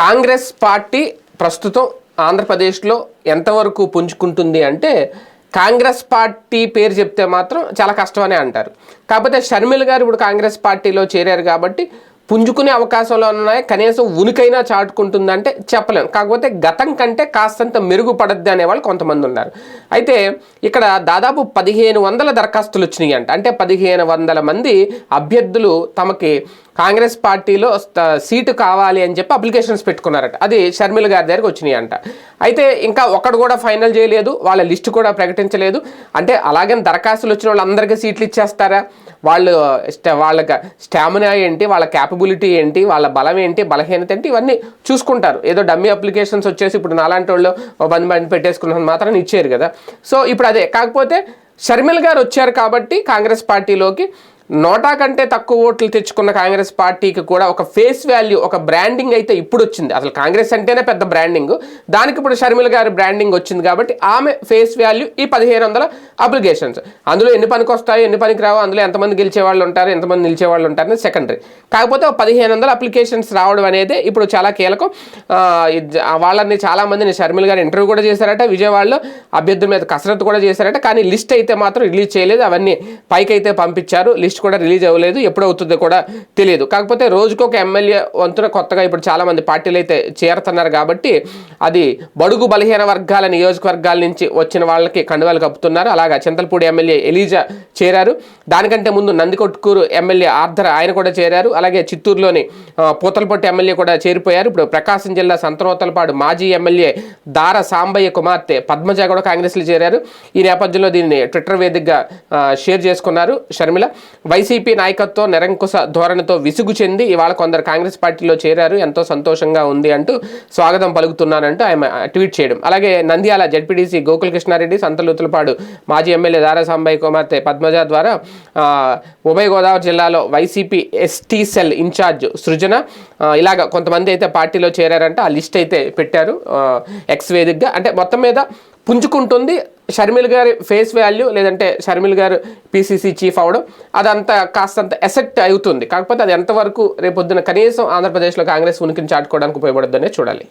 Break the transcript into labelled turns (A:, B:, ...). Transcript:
A: Congress party ప్రస్తుతం ఆంధ్రప్రదేశ్లో ఎంతవరకు పుంజుకుంటుంది అంటే కాంగ్రెస్ పార్టీ పేరు చెప్తే మాత్రం చాలా కష్టమనే అంటారు. కాకపోతే షర్మిల గారు ఇప్పుడు కాంగ్రెస్ పార్టీలో చేరారు కాబట్టి పుంజుకునే అవకాశాలు ఉన్నాయి. కనీసం ఉనికైనా చాటుకుంటుందంటే చెప్పలేం. కాకపోతే గతం కంటే కాస్తంత మెరుగుపడద్ది అనేవాళ్ళు కొంతమంది ఉన్నారు. అయితే ఇక్కడ దాదాపు పదిహేను వందల దరఖాస్తులు వచ్చినాయి అంట. అంటే పదిహేను వందల మంది అభ్యర్థులు తమకి కాంగ్రెస్ పార్టీలో సీటు కావాలి అని చెప్పి అప్లికేషన్స్ పెట్టుకున్నారట. అది షర్మిల గారి దగ్గరికి వచ్చినాయి అంట. అయితే ఇంకా ఒకడు కూడా ఫైనల్ చేయలేదు. వాళ్ళ లిస్ట్ కూడా ప్రకటించలేదు. అంటే అలాగని దరఖాస్తులు వచ్చిన వాళ్ళందరికీ సీట్లు ఇచ్చేస్తారా? వాళ్ళు వాళ్ళ స్టామినా ఏంటి? వాళ్ళ క్యాపబిలిటీ ఏంటి వాళ్ళ బలం ఏంటి బలహీనత ఏంటి ఇవన్నీ చూసుకుంటారు. ఏదో డమ్మీ అప్లికేషన్స్ వచ్చేసి ఇప్పుడు నాలాంటి వాళ్ళు ఓ బంది బంది మాత్రం ఇచ్చారు కదా. సో ఇప్పుడు అదే. కాకపోతే షర్మిల్ గారు వచ్చారు కాబట్టి కాంగ్రెస్ పార్టీలోకి నోటా కంటే తక్కువ ఓట్లు తెచ్చుకున్న కాంగ్రెస్ పార్టీకి కూడా ఒక ఫేస్ వాల్యూ ఒక బ్రాండింగ్ అయితే ఇప్పుడు వచ్చింది. అసలు కాంగ్రెస్ అంటేనే పెద్ద బ్రాండింగ్. దానికి ఇప్పుడు షర్మిల గారి బ్రాండింగ్ వచ్చింది కాబట్టి ఆమె ఫేస్ వాల్యూ ఈ పదిహేను వందల అప్లికేషన్స్. అందులో ఎన్ని పనికి వస్తాయి ఎన్ని పనికి రావు అందులో ఎంతమంది గెలిచే వాళ్ళు ఉంటారు ఎంతమంది నిలిచే వాళ్ళు ఉంటారు సెకండరీ కాకపోతే ఒక పదిహేను వందల అప్లికేషన్స్ రావడం అనేది ఇప్పుడు చాలా కీలకం. వాళ్ళని చాలా మందిని షర్మిల గారు ఇంటర్వ్యూ కూడా చేశారట విజయవాడలో అభ్యర్థుల మీద కసరత్తు కూడా చేశారట. కానీ లిస్ట్ అయితే మాత్రం రిలీజ్ చేయలేదు. అవన్నీ పైకి అయితే పంపించారు. లిస్ట్ కూడా రిలీజ్ అవ్వలేదు ఎప్పుడు అవుతుందో కూడా తెలియదు. కాకపోతే రోజుకు ఒక ఎమ్మెల్యే వంతున కొత్తగా ఇప్పుడు చాలామంది పార్టీలు అయితే చేరుతున్నారు కాబట్టి అది బడుగు బలహీన వర్గాల నియోజకవర్గాల నుంచి వచ్చిన వాళ్ళకి కండువాలు కప్పుతున్నారు. అలాగా చింతలపూడి ఎమ్మెల్యే ఎలీజా చేరారు. దానికంటే ముందు నందికొట్కూరు ఎమ్మెల్యే ఆర్ధర్ ఆయన కూడా చేరారు. అలాగే చిత్తూరులోని ఆ, పూతలపట్టు ఎమ్మెల్యే కూడా చేరిపోయారు. ఇప్పుడు ప్రకాశం జిల్లా సంతనోతలపాడు మాజీ ఎమ్మెల్యే దార సాంబయ్య కుమార్తె పద్మజ కూడా కాంగ్రెస్లో చేరారు. ఈ నేపథ్యంలో దీన్ని ట్విట్టర్ వేదికగా షేర్ చేసుకున్నారు షర్మిల. వైసీపీ నాయకత్వం నిరంకుశ ధోరణితో విసుగు చెంది ఇవాళ కొందరు కాంగ్రెస్ పార్టీలో చేరారు. ఎంతో సంతోషంగా ఉంది అంటూ స్వాగతం పలుకుతున్నానంటూ ఆయన ట్వీట్ చేయడం. అలాగే నంద్యాల జడ్పీటీసీ గోకుల కృష్ణారెడ్డి సంతలూతులపాడు మాజీ ఎమ్మెల్యే దారాసాంబాయి కుమార్తె పద్మజ ద్వారా ఉభయ గోదావరి జిల్లాలో YCP ST cell incharge Srujana ఇలాగ కొంతమంది అయితే పార్టీలో చేరారంటే. ఆ లిస్ట్ అయితే పెట్టారు ఎక్స్ వేదికగా. అంటే మొత్తం మీద పుంజుకుంటుంది. షర్మిల్ గారి ఫేస్ వాల్యూ లేదంటే షర్మిల్ గారు పీసీసీ చీఫ్ అవడం అదంతా కాస్తంత ఎసెక్ట్ అవుతుంది. కాకపోతే అది ఎంతవరకు రేపొద్దున కనీసం ఆంధ్రప్రదేశ్లో కాంగ్రెస్ ఉనికిని చాటుకోవడానికి ఉపయోగపడుతుందనే చూడాలి.